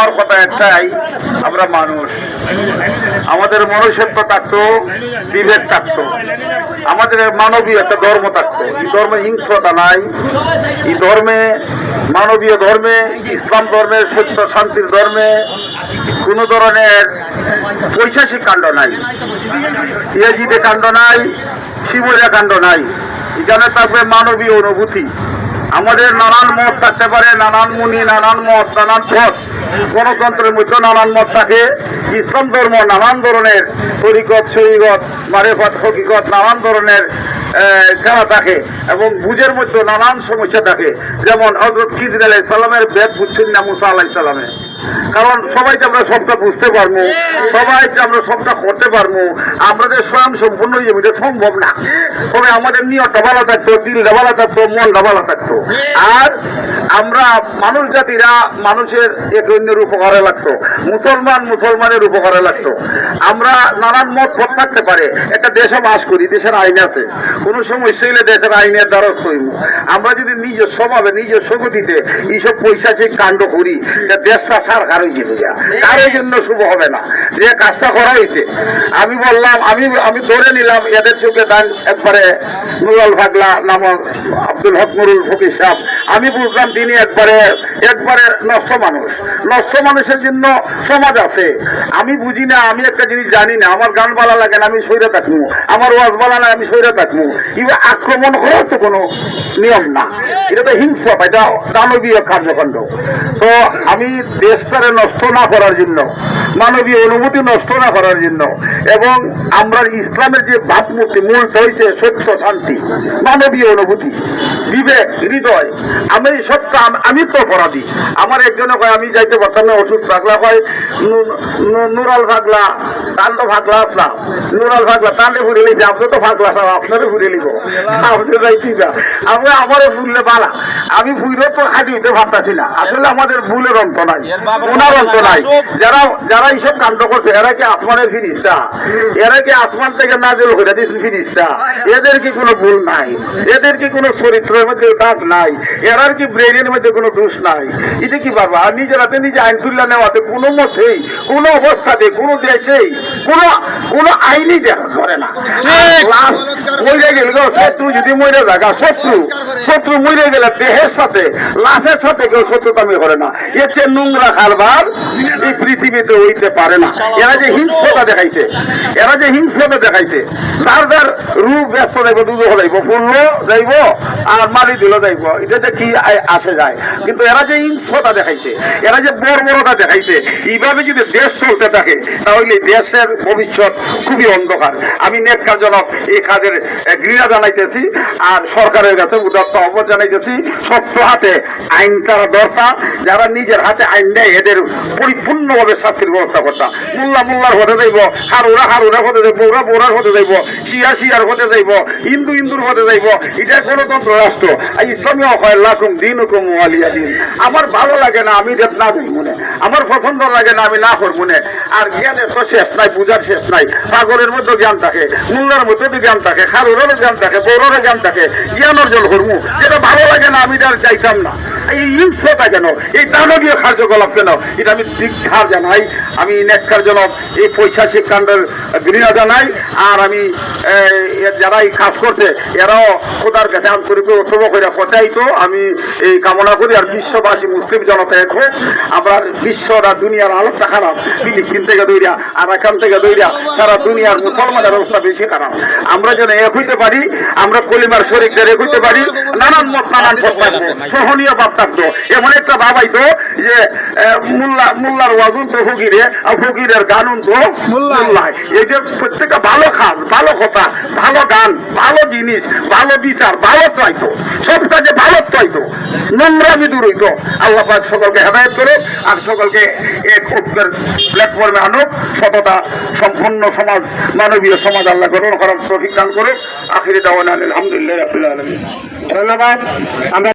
আমার কথা একটাই, আমরা মানুষ। আমাদের মনুষ্যত্ব থাকতো, বিবেক থাকতো। আমাদের মানবীয় একটা ধর্ম থাকতো। এই ধর্মে হিংস্রতা নাই। এই ধর্মে, মানবীয় ধর্মে, ইসলাম ধর্মে, সত্য, শান্তির ধর্মে কোনো ধরনের পৈশাসিক কাণ্ড নাই। ইয়াজিদে কাণ্ড নাই শিবরিয়া কাণ্ড নাই। এখানে থাকবে মানবীয় অনুভূতি। আমাদের নানান মত থাকতে পারে, নানান মুনি, নানান মত, নানান পথ। গণতন্ত্রের মধ্যে নানান মত থাকে। ইসলাম ধর্ম নানান ধরনের তরিকত শরীগত মারেফত, হকিকত নানান ধরনের খেলা থাকে এবং বুঝের মধ্যে নানান সমস্যা থাকে। যেমন হজরত খিদির আলাই সালামের বেদ বুঝছেন না মুসা আলাই সালামের কারণ সবাই যে আমরা সবটা বুঝতে পারব, সবাই যে আমরা সবটা করতে পারব আমাদের স্বয়ং সম্পূর্ণ জমিতে সম্ভব না। তবে আমাদের নিয়তটা ভালো থাকতো, দিলটা ভালো থাকতো, মনটা ভালো থাকতো। আর আমরা মানুষ জাতিরা মানুষের এক অন্যের উপকারে লাগতো। মুসলমান মুসলমানের উপকারে লাগতো। আমরা নানান মত পথ থাকতে পারে। একটা দেশে বাস করি, দেশের আইন আছে। কোনো সমস্যা হলে দেশের আইনের দ্বারস্থ হইব। আমরা যদি নিজের স্বভাবে নিজের গতিতে এইসব পৈশাচিক কাণ্ড করি দেশটা সার কারও জিতে যা কারও জন্য শুভ হবে না। যে কাজটা করা হয়েছে আমি বললাম, আমি আমি ধরে নিলাম, এদের চোখে দান একবারে নুরাল ভাগলা নামক আব্দুল হক নুরুল ফকির সাহেব। আমি বুঝলাম তিনি একবারে একবারে নষ্ট মানুষ। নষ্ট মানুষের জন্য সমাজ আছে। আমি বুঝি না, আমি একটা জিনিস জানি না। আমার গান বালা লাগে না, আমি সৈরে থাকব। আমার ওয়াজ বালা না, আমি সৈরে থাকব। এবার আক্রমণ করার তো কোনো নিয়ম না। এটা তো হিংসা এটা দানবীয় কার্যকাণ্ড। তো আমি দেশটারে নষ্ট না করার জন্য, মানবীয় অনুভূতি নষ্ট না করার জন্য, এবং আমরা ইসলামের যে ভাবমূর্তি মূলটা হয়েছে সত্য, শান্তি, মানবীয় অনুভূতি, বিবেক, হৃদয় আমি সত্য আম- তো অপরাধী। আমার একজনে কয়, আমি যাইতে পারতাম না অসুস্থ থাকলা, কয় নুরাল ভাগলা তান তো ভাগলা আসলাম নুরাল ভাগলা তানে ঘুরে লিখে আপনি তো ভাগলা, সব আপনারও ঘুরে লিব আপনি যাইতেই না আমরা আমারও ফুললে বালা। আমি ফুইরও তো খাটি হইতে ভাবতাছি না। আসলে আমাদের ভুলের অন্ত নাই। ওনার অন্ত নাই। যারা যারা এইসব কাণ্ড করছে, এরা কি আসমানের ফিরিস্তা? এরা কি আসমান থেকে নাজেল হয়ে দিয়েছেন ফিরিস্তা? এদের কি কোনো ভুল নাই? এদের কি কোনো চরিত্রের মধ্যে দাগ নাই? এরার কি ব্রেনের মধ্যে কোনো দোষ নাই। এটা কি পারব আর নিজের হাতে নিজে আইন তুল্লা নেওয়াতে কোনো মতেই কোনো অবস্থাতে কোনো দেশেই কোনো কোনো আইনই দেখা করে না। মরে গেলে শত্রু যদি মরে জায়গা শত্রু শত্রু মরে গেলে দেহের সাথে লাশের সাথে কেউ শত্রুতামি করে না। এর চেয়ে নোংরা খারবার এই পৃথিবীতে হইতে পারে না। এরা যে হিংস্রতা দেখাইছে এরা যে হিংস্রতা দেখাইছে তার তার রূপ ব্যস্ত যাইব দুধ হলাইব ফুললো যাইব আর মারি দিল যাইব। এটা যে কি আ- আসে যায়। কিন্তু এরা যে হিংস্রতা দেখাইছে, এরা যে বর্বরতা দেখাইছে, এইভাবে যদি দেশ চলতে থাকে, তাহলে দেশের ভবিষ্যৎ খুবই অন্ধকার। আমি নেককারজনক এই কাজের ঘৃণা জানাইতেছি, আর সরকারের কাছে উদাত্ত আহ্বান জানাইতেছি সত্য হাতে আইন তারা দরকার, যারা নিজের হাতে আইন দেয়, এদের পরিপূর্ণভাবে শাস্তির ব্যবস্থা করতা। মোল্লা মোল্লার হতে যাইব হারুরা হারুরা হতে যাইব বৌরা বৌরার হতে যাইব শিয়া শিয়ার হতে যাইব হিন্দু হিন্দুর হতে যাইব এটা গণতন্ত্র, রাষ্ট্র ইসলামী হয় লাকুম দিন হুকুম আমার ভালো লাগে না, আমি দেব না মনে। আমার পছন্দ লাগে না, আমি না করব মনে। আর জ্ঞানের তো শেষ নাই বুঝার শেষ নাই। পাগলের মধ্যে জ্ঞান থাকে মোল্লার মধ্যে জ্ঞান থাকে, খারুরেরও জ্ঞান থাকে বৌরেরও জ্ঞান থাকে। জ্ঞান অর্জন করব। যেটা ভালো লাগে না, আমি আর চাইতাম না। এই হিংস্রতা কেন এই দানবীয় কার্যকলাপ কেন এটা আমি জানাই, আমি এই কাণ্ডের ঘৃণা জানাই, আর আমি যারা এই কাজ করছে, এরাও খোদার কাছে করে আমি এই কামনা করি, আর বিশ্ববাসী মুসলিম জনতা হোক, আমরা বিশ্বরা দুনিয়ার আলোচনা খারাপ ফিলিস্তিন থেকে দৈরা, আর এখান থেকে দৈরা, সারা দুনিয়ার মুসলমানের অবস্থা বেশি খারাপ। আমরা যেন এক হইতে পারি, আমরা কলিমার শরীরদের এক হইতে পারি, নানান মত, নানান সহনীয় ভাব থাকতো এমন একটা ভাব আইতো যে মোল্লা মোল্লার ওয়াজুন তো ফকিরে আর ফকিরের গানুন তো মোল্লায়। এই যে প্রত্যেকটা ভালো খাস ভালো কথা ভালো গান ভালো জিনিস ভালো বিচার ভালো চাইতো। সব কাজে ভালো চাইতো। নোংরামি দূর হইতো। আল্লাহ পাক সকলকে হেদায়ত করে আর সকলকে এক ঐক্যের প্ল্যাটফর্মে আনুক। সততা সম্পূর্ণ সমাজ মানবীয় সমাজ আল্লাহ গ্রহণ করার প্রশিক্ষণ করুক। আখিরি দাওয়ান আলহামদুলিল্লাহ রাব্বিল ধন্যবাদ। আমরা